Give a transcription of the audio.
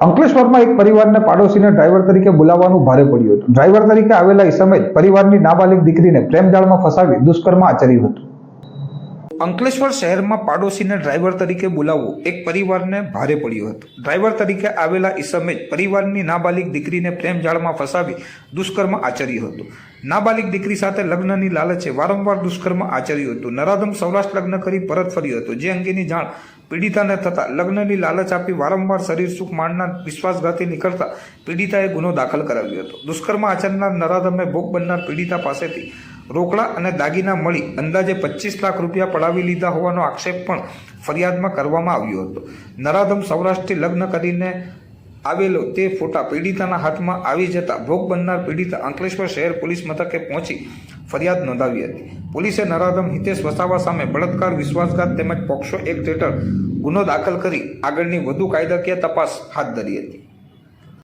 અંકલેશ્વરમાં એક પરિવારને પાડોશીને ડ્રાઈવર તરીકે બોલાવવાનું ભારે પડ્યું હતું. ડ્રાઈવર તરીકે આવેલા ઇસમે જ પરિવારની નાબાલિગ દીકરીને પ્રેમજાળમાં ફસાવી દુષ્કર્મ આચર્યું હતું. અંકલેશ્વર શહેરમાં પાડોશીને ડ્રાઈવર તરીકે બોલાવવું એક પરિવારને ભારે પડ્યું હતું. ડ્રાઈવર તરીકે આવેલા ઈસમે પરિવારની નાબાલિગ દીકરીને પ્રેમ જાળમાં ફસાવી દુષ્કર્મ આચર્યું હતું. નાબાલિગ દીકરી સાથે લગ્નની લાલચે વારંવાર દુષ્કર્મ આચર્યું હતું. નરાધમ સૌરાષ્ટ્ર લગ્ન કરી પરત ફર્યો હતો. જે અંગેની જાણ પીડિતાને થતાં લગ્નની લાલચ આપી વારંવાર શરીર સુખ માણનાર વિશ્વાસઘાતી નીકળતા પીડિતાએ ગુનો દાખલ કરાવ્યો હતો. દુષ્કર્મ આચરનાર નરાધમે ભોગ બનનાર પીડિતા પાસેથી રોકડા અને દાગીના મળી અંદાજે પચીસ લાખ રૂપિયા પડાવી લીધા હોવાનો આક્ષેપ પણ ફરિયાદમાં કરવામાં આવ્યો હતો. નરાધમ સૌરાષ્ટ્રથી લગ્ન કરીને આવેલો તે ફોટા પીડિતાના હાથમાં આવી જતા ભોગ બનનાર પીડિતા અંકલેશ્વર શહેર પોલીસ મથકે પહોંચી ફરિયાદ નોંધાવી હતી. પોલીસે નરાધમ હિતેશ વસાવા સામે બળાત્કાર, વિશ્વાસઘાત તેમજ પોક્સો એક્ટ હેઠળ ગુનો દાખલ કરી આગળની વધુ કાયદાકીય તપાસ હાથ ધરી હતી.